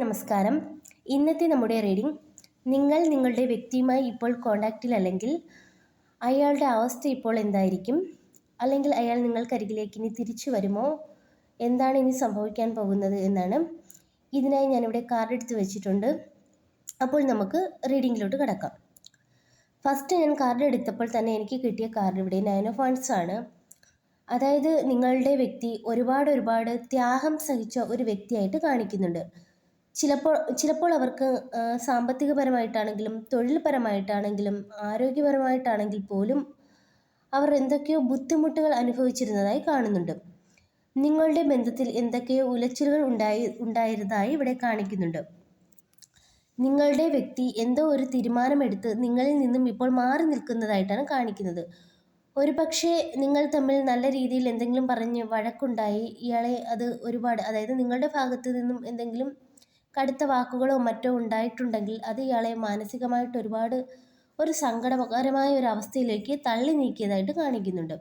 നമസ്കാരം. ഇന്നത്തെ നമ്മുടെ റീഡിംഗ് നിങ്ങൾ നിങ്ങളുടെ വ്യക്തിയുമായി ഇപ്പോൾ കോണ്ടാക്റ്റിലല്ലെങ്കിൽ അയാളുടെ അവസ്ഥ ഇപ്പോൾ എന്തായിരിക്കും? അല്ലെങ്കിൽ അയാൾ നിങ്ങൾക്കരികിലേക്ക് ഇനി തിരിച്ചു വരുമോ? എന്താണ് ഇനി സംഭവിക്കാൻ പോകുന്നത് എന്നാണ് ഇതിനായി ഞാനിവിടെ കാർഡ് എടുത്ത് വെച്ചിട്ടുണ്ട്. അപ്പോൾ നമുക്ക് റീഡിങ്ങിലോട്ട് കിടക്കാം. ഫസ്റ്റ് ഞാൻ കാർഡ് എടുത്തപ്പോൾ തന്നെ എനിക്ക് കിട്ടിയ കാർഡ് ഇവിടെ നയൻ ഓഫ് വൺസ് ആണ്. അതായത് നിങ്ങളുടെ വ്യക്തി ഒരുപാട് ഒരുപാട് ത്യാഗം സഹിച്ച ഒരു വ്യക്തിയായിട്ട് കാണിക്കുന്നുണ്ട്. ചിലപ്പോൾ ചിലപ്പോൾ അവർക്ക് സാമ്പത്തികപരമായിട്ടാണെങ്കിലും തൊഴിൽപരമായിട്ടാണെങ്കിലും ആരോഗ്യപരമായിട്ടാണെങ്കിൽ പോലും അവർ എന്തൊക്കെയോ ബുദ്ധിമുട്ടുകൾ അനുഭവിച്ചിരുന്നതായി കാണുന്നുണ്ട്. നിങ്ങളുടെ ബന്ധത്തിൽ എന്തൊക്കെയോ ഉലച്ചിലുകൾ ഉണ്ടായി ഉണ്ടായിരുന്നതായി ഇവിടെ കാണിക്കുന്നുണ്ട്. നിങ്ങളുടെ വ്യക്തി എന്തോ ഒരു തീരുമാനമെടുത്ത് നിങ്ങളിൽ നിന്നും ഇപ്പോൾ മാറി നിൽക്കുന്നതായിട്ടാണ് കാണിക്കുന്നത്. ഒരു പക്ഷേ നിങ്ങൾ തമ്മിൽ നല്ല രീതിയിൽ എന്തെങ്കിലും പറഞ്ഞ് വഴക്കുണ്ടായി ഇയാളെ അത് ഒരുപാട് അതായത് നിങ്ങളുടെ ഭാഗത്ത് നിന്നും എന്തെങ്കിലും കടുത്ത വാക്കുകളോ മറ്റോ ഉണ്ടായിട്ടുണ്ടെങ്കിൽ അത് ഇയാളെ മാനസികമായിട്ട് ഒരുപാട് ഒരു സങ്കടകരമായ ഒരു അവസ്ഥയിലേക്ക് തള്ളി നീക്കിയതായിട്ട് കാണിക്കുന്നുണ്ട്.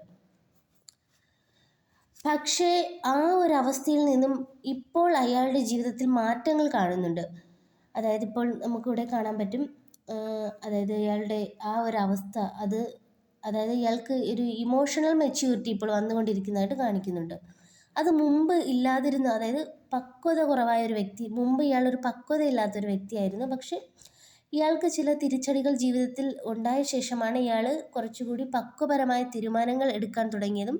പക്ഷേ ആ ഒരു അവസ്ഥയിൽ നിന്നും ഇപ്പോൾ അയാളുടെ ജീവിതത്തിൽ മാറ്റങ്ങൾ കാണുന്നുണ്ട്. അതായത് ഇപ്പോൾ നമുക്കിവിടെ കാണാൻ പറ്റും അതായത് അയാളുടെ ആ ഒരു അവസ്ഥ അത് അതായത് ഇയാൾക്ക് ഒരു ഇമോഷണൽ മെച്യൂരിറ്റി ഇപ്പോൾ വന്നുകൊണ്ടിരിക്കുന്നതായിട്ട് കാണിക്കുന്നുണ്ട്. അത് മുമ്പ് ഇല്ലാതിരുന്ന അതായത് പക്വത കുറവായ ഒരു വ്യക്തി മുമ്പ് ഇയാളൊരു പക്വത ഇല്ലാത്തൊരു വ്യക്തിയായിരുന്നു. പക്ഷേ ഇയാൾക്ക് ചില തിരിച്ചടികൾ ജീവിതത്തിൽ ഉണ്ടായ ശേഷമാണ് ഇയാൾ കുറച്ചുകൂടി പക്വപരമായ തീരുമാനങ്ങൾ എടുക്കാൻ തുടങ്ങിയതും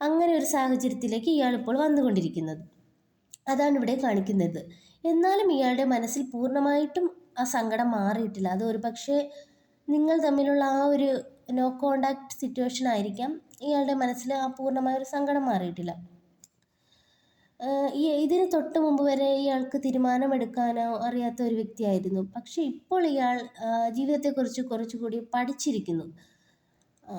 അങ്ങനെ ഒരു സാഹചര്യത്തിലേക്ക് ഇയാൾ ഇപ്പോൾ വന്നുകൊണ്ടിരിക്കുന്നത്. അതാണ് ഇവിടെ കാണിക്കുന്നത്. എന്നാലും ഇയാളുടെ മനസ്സിൽ പൂർണമായിട്ടും ആ സങ്കടം മാറിയിട്ടില്ല. അത് ഒരു പക്ഷേ നിങ്ങൾ തമ്മിലുള്ള ആ ഒരു നോ കോണ്ടാക്ട് സിറ്റുവേഷൻ ആയിരിക്കാം. ഇയാളുടെ മനസ്സിൽ ആ പൂർണമായ ഒരു സങ്കടം മാറിയിട്ടില്ല. ഈ ഇതിന് തൊട്ട് മുമ്പ് വരെ ഇയാൾക്ക് തീരുമാനമെടുക്കാനോ അറിയാത്ത ഒരു വ്യക്തിയായിരുന്നു. പക്ഷേ ഇപ്പോൾ ഇയാൾ ജീവിതത്തെക്കുറിച്ച് കുറച്ചുകൂടി പഠിച്ചിരിക്കുന്നു.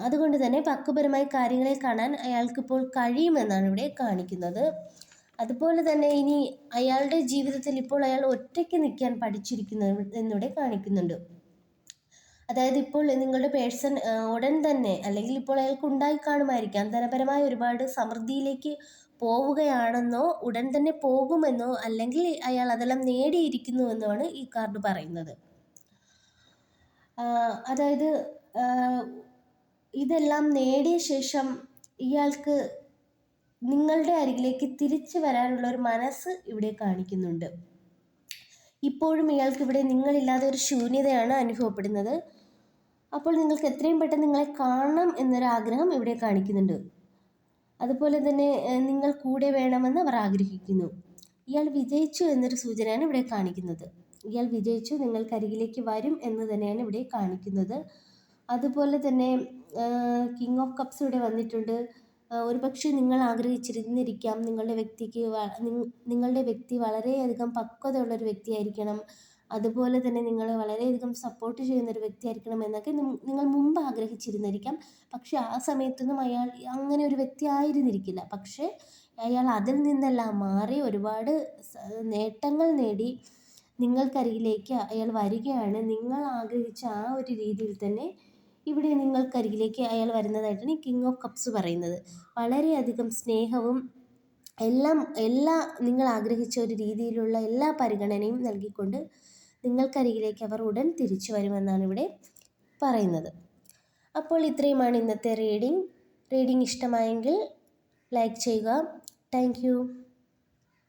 അതുകൊണ്ട് തന്നെ പക്വപരമായ കാര്യങ്ങളെ കാണാൻ അയാൾക്കിപ്പോൾ കഴിയുമെന്നാണ് ഇവിടെ കാണിക്കുന്നത്. അതുപോലെ തന്നെ ഇനി അയാളുടെ ജീവിതത്തിൽ ഇപ്പോൾ അയാൾ ഒറ്റയ്ക്ക് നിൽക്കാൻ പഠിച്ചിരിക്കുന്നു എന്നിവിടെ കാണിക്കുന്നുണ്ട്. അതായത് ഇപ്പോൾ നിങ്ങളുടെ പേഴ്സൺ ഉടൻ തന്നെ അല്ലെങ്കിൽ ഇപ്പോൾ അയാൾക്ക് ഉണ്ടായി കാണുമായിരിക്കാം ധനപരമായ ഒരുപാട് സമൃദ്ധിയിലേക്ക് പോവുകയാണെന്നോ ഉടൻ തന്നെ പോകുമെന്നോ അല്ലെങ്കിൽ അയാൾ അതെല്ലാം നേടിയിരിക്കുന്നു എന്നാണ് ഈ കാർഡ് പറയുന്നത്. അതായത് ഇതെല്ലാം നേടിയ ശേഷം ഇയാൾക്ക് നിങ്ങളുടെ അരികിലേക്ക് തിരിച്ചു വരാനുള്ള ഒരു മനസ്സ് ഇവിടെ കാണിക്കുന്നുണ്ട്. ഇപ്പോഴും ഇയാൾക്ക് ഇവിടെ നിങ്ങളില്ലാതെ ഒരു ശൂന്യതയാണ് അനുഭവപ്പെടുന്നത്. അപ്പോൾ നിങ്ങൾക്ക് എത്രയും പെട്ടെന്ന് നിങ്ങളെ കാണണം എന്നൊരാഗ്രഹം ഇവിടെ കാണിക്കുന്നുണ്ട്. അതുപോലെ തന്നെ നിങ്ങൾ കൂടെ വേണമെന്ന് അവർ ആഗ്രഹിക്കുന്നു. ഇയാൾ വിജയിച്ചു എന്നൊരു സൂചനയാണ് ഇവിടെ കാണിക്കുന്നത്. ഇയാൾ വിജയിച്ചു നിങ്ങൾക്ക് അരികിലേക്ക് വരും എന്ന് തന്നെയാണ് ഇവിടെ കാണിക്കുന്നത്. അതുപോലെ തന്നെ കിങ് ഓഫ് കപ്സ് ഇവിടെ വന്നിട്ടുണ്ട്. ഒരുപക്ഷെ നിങ്ങൾ ആഗ്രഹിച്ചിരുന്നിരിക്കാം. നിങ്ങളുടെ വ്യക്തിക്ക് നിങ്ങളുടെ വ്യക്തി വളരെയധികം പക്വതയുള്ളൊരു വ്യക്തിയായിരിക്കണം. അതുപോലെ തന്നെ നിങ്ങളെ വളരെയധികം സപ്പോർട്ട് ചെയ്യുന്ന ഒരു വ്യക്തിയായിരിക്കണം എന്നൊക്കെ നിങ്ങൾ മുമ്പ് ആഗ്രഹിച്ചിരുന്നിരിക്കാം പക്ഷെ ആ സമയത്തൊന്നും അയാൾ അങ്ങനെ ഒരു വ്യക്തി ആയിരുന്നിരിക്കില്ല. പക്ഷേ അയാൾ അതിൽ നിന്നെല്ലാം മാറി ഒരുപാട് നേട്ടങ്ങൾ നേടി നിങ്ങൾക്കരികിലേക്ക് അയാൾ വരികയാണ്. നിങ്ങൾ ആഗ്രഹിച്ച ആ ഒരു രീതിയിൽ തന്നെ ഇവിടെ നിങ്ങൾക്കരികിലേക്ക് അയാൾ വരുന്നതായിട്ടാണ് കിങ് ഓഫ് കപ്സ് പറയുന്നത്. വളരെയധികം സ്നേഹവും എല്ലാം എല്ലാ നിങ്ങൾ ആഗ്രഹിച്ച ഒരു രീതിയിലുള്ള എല്ലാ പരിഗണനയും നൽകിക്കൊണ്ട് നിങ്ങൾക്കരികിലേക്ക് അവർ ഉടൻ തിരിച്ചു വരുമെന്നാണ് ഇവിടെ പറയുന്നത്. അപ്പോൾ ഇത്രയുമാണ് ഇന്നത്തെ റീഡിംഗ് റീഡിംഗ് ഇഷ്ടമായെങ്കിൽ ലൈക്ക് ചെയ്യുക. താങ്ക്